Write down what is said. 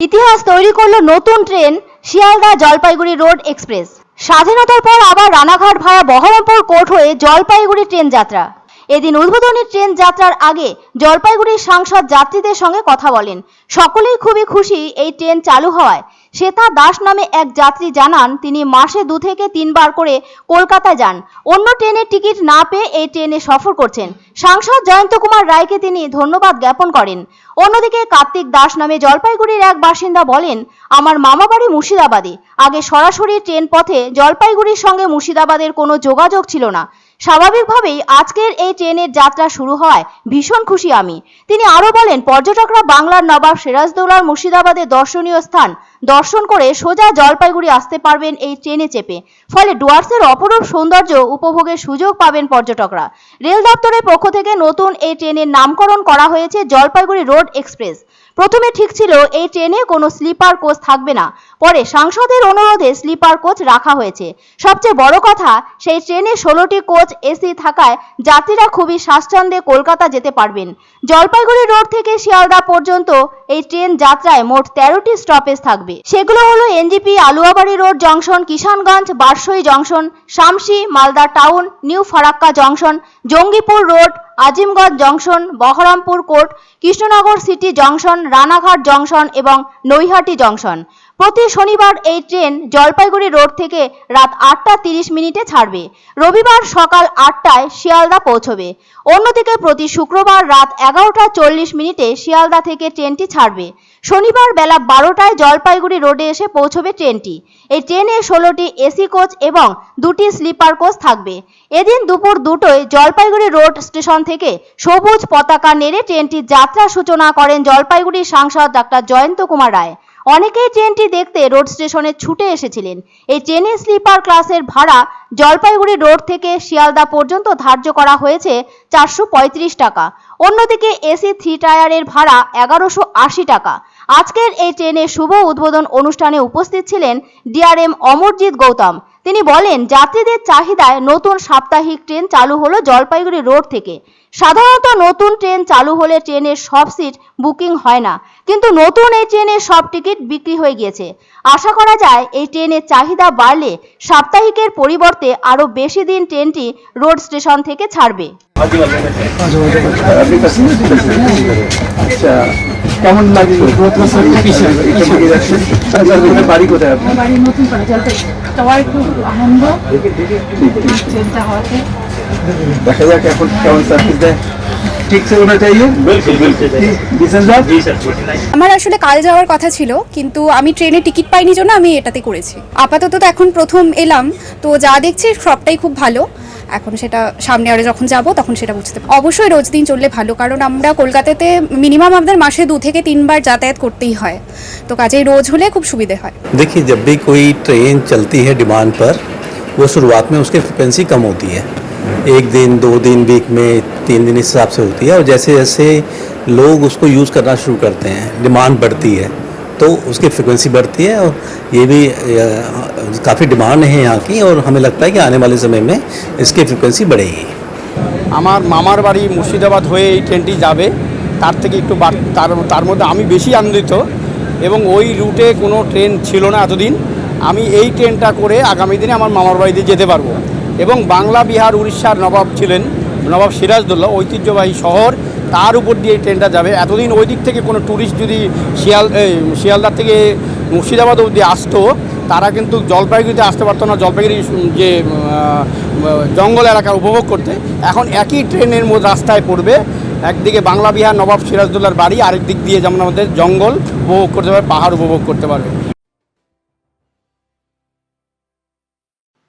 ইতিহাস তৈরি করল নতুন train Sealdah Jalpaiguri road express. স্বাধীনতার পর আবার রানাঘাট ভায়া বহরমপুর কোর্ট হয়ে জলপাইগুড়ি ট্রেন যাত্রা। এদিন উদ্বোধনী ট্রেন যাত্রার আগে জলপাইগুড়ির সাংসদ যাত্রীদের সঙ্গে কথা বলেন। সকলেই খুবই খুশি এই ট্রেন চালু হওয়ায়। শ্বেতা দাস নামে এক যাত্রী জানান, তিনি মাসে দু থেকে তিনবার করে কলকাতায় যান। অন্য ট্রেনের টিকিট না পেয়ে এই ট্রেনে সফর করছেন। সাংসদ জয়ন্ত কুমার রায়কে তিনি ধন্যবাদ জ্ঞাপন করেন। অন্যদিকে কার্তিক দাস নামে জলপাইগুড়ির এক বাসিন্দা বলেন, আমার মামা বাড়ি মুর্শিদাবাদে। আগে সরাসরি ট্রেন পথে জলপাইগুড়ির সঙ্গে মুর্শিদাবাদের কোনো যোগাযোগ ছিল না। স্বাভাবিকভাবেই আজকের এই ট্রেনের যাত্রা শুরু হয়, ভীষণ খুশি আমি। তিনি আরও বলেন, পর্যটকরা বাংলার নবাব সিরাজদৌলার মুর্শিদাবাদের দর্শনীয় স্থান, দর্শন করে সোজা জলপাইগুড়ি আসতে পারবেন এই ট্রেনে চেপে। ফলে ডুয়ার্সের অপরূপ সৌন্দর্য উপভোগের সুযোগ পাবেন পর্যটকরা। রেল দপ্তরের পক্ষ থেকে নতুন এই ট্রেনের নামকরণ করা হয়েছে জলপাইগুড়ি রোড এক্সপ্রেস। প্রথমে ঠিক ছিল, এই ট্রেনে কোনো স্লিপার কোচ থাকবে না। পরে সাংসদের অনুরোধে স্লিপার কোচ রাখা হয়েছে। সবচেয়ে বড় কথা, সেই ট্রেনে ষোলোটি কোচ এসি থাকায় যাত্রীরা খুবই স্বাচ্ছন্দ্যে কলকাতা যেতে পারবেন। জলপাইগুড়ি রোড থেকে শিয়ালদা পর্যন্ত এই ট্রেন যাত্রায় মোট তেরোটি স্টপেজ থাকবে। সেগুলো হলো NJP Aluabari road junction, Kishanganj, Barsoi junction, Shamsi, Malda town, new Farakka junction, Jangipur road Azimganj junction, Baharampur court, Krishnanagar city junction, Ranaghat junction এবং নৈহাটি জংশন। প্রতি শনিবার এই ট্রেন জলপাইগুড়ি রোড থেকে রাত আটটা তিরিশ মিনিটে ছাড়বে। রবিবার সকাল আটটায় শিয়ালদা পৌঁছবে। অন্যদিকে প্রতি শুক্রবার রাত এগারোটা চল্লিশ মিনিটে শিয়ালদা থেকে ট্রেনটি ছাড়বে। শনিবার বেলা বারোটায় জলপাইগুড়ি রোডে এসে পৌঁছবে ট্রেনটি। এই ট্রেনে ষোলোটি এসি কোচ এবং দুটি স্লিপার কোচ থাকবে। এদিন দুপুর দুটোয় জলপাইগুড়ি রোড স্টেশন থেকে সবুজ পতাকা নেড়ে ট্রেনটির যাত্রা সূচনা করেন জলপাইগুড়ির সাংসদ ডাক্তার জয়ন্ত কুমার রায়। অনেকেই ট্রেনটি দেখতে রোড স্টেশনে ছুটে এসেছিলেন। এই ট্রেনের স্লিপার ক্লাসের ভাড়া জলপাইগুড়ি রোড থেকে শিয়ালদা পর্যন্ত ধার্য করা হয়েছে চারশো পঁয়ত্রিশ টাকা। অন্যদিকে এসি থ্রি টায়ারের ভাড়া এগারোশো আশি টাকা। আজকের এই ট্রেনের শুভ উদ্বোধন অনুষ্ঠানে উপস্থিত ছিলেন ডিআরএম অমরজিৎ গৌতম তিনি বলেন, যাত্রীদের চাহিদায় নতুন সাপ্তাহিক ট্রেন চালু হলো জলপাইগুড়ি রোড থেকে। সাধারণত নতুন ট্রেন চালু হলে ট্রেনের সব সিট বুকিং হয় না, কিন্তু নতুন এই ট্রেনের সব টিকিট বিক্রি হয়ে গিয়েছে। আশা করা যায়, এই ট্রেনের চাহিদা বাড়লে সাপ্তাহিকের পরিবর্তে আরও বেশি দিন ট্রেনটি রোড স্টেশন থেকে ছাড়বে। আচ্ছা কেমন লাগে? বাড়ি দেখা যাক এখন কেমন সার্ভিস দেয়। ইয়ে? আমার আসলে কাল যাওয়ার কথা ছিল কিন্তু আমি ট্রেনে টিকিট পাইনি জন্য আমি এটাতে করেছি। আপাতত এখন প্রথম এলাম তো যা দেখছি সবটাই খুব ভালো। এখন সেটা সামনে আরে যখন যাব তখন সেটা বুঝতে পারবো অবশ্যই রোজ দিন চললে ভালো কারণ আমরা কলকাতাতে মিনিমাম আমাদের মাসে দু থেকে তিনবার যাতায়াত করতেই হয় তো কাজেই রোজ হলে খুব সুবিধে হয় देखिए जब भी कोई ट्रेन चलती है डिमांड पर वो शुरुआत में उसकी फ्रिक्वेंसी कम होती है एक दिन दो दिन वीक में तीन दिन इस हिसाब से होती है और जैसे जैसे लोग उसको यूज़ करना शुरू करते हैं डिमांड बढ़ती है तो उसकी फ्रिक्वेंसी बढ़ती है और ये भी काफ़ी डिमांड है यहाँ की और हमें लगता है कि आने वाले समय में इसकी फ्रिक्वेंसी बढ़ेगी আমার মামার বাড়ি মুর্শিদাবাদ হয়ে এই ট্রেনটি যাবে তার থেকে একটু বাড়- তার তার মধ্যে আমি বেশি আনন্দিত এবং ওই রুটে কোনো ট্রেন ছিল না এতদিন আমি এই ট্রেনটা করে আগামী দিনে আমার মামার বাড়িতে যেতে পারবো এবং বাংলা বিহার উড়িষ্যার নবাব ছিলেন নবাব সিরাজদৌল্লা ঐতিহ্যবাহী শহর তার উপর দিয়ে এই ট্রেনটা যাবে। এতদিন ওই দিক থেকে কোনো ট্যুরিস্ট যদি শিয়াল শিয়ালদার থেকে মুর্শিদাবাদ অবধি আসতো, তারা কিন্তু জলপাইগুড়িতে আসতে পারতো না। জলপাইগুড়ি যে জঙ্গল এলাকা উপভোগ করতে। এখন একই ট্রেনের মধ্যে রাস্তায় পড়বে। একদিকে বাংলা বিহার, নবাব সিরাজদৌল্লার বাড়ি, আরেক দিক দিয়ে যেমন আমাদের জঙ্গল, উপভোগ করতে পারবে, পাহাড় উপভোগ করতে পারবে।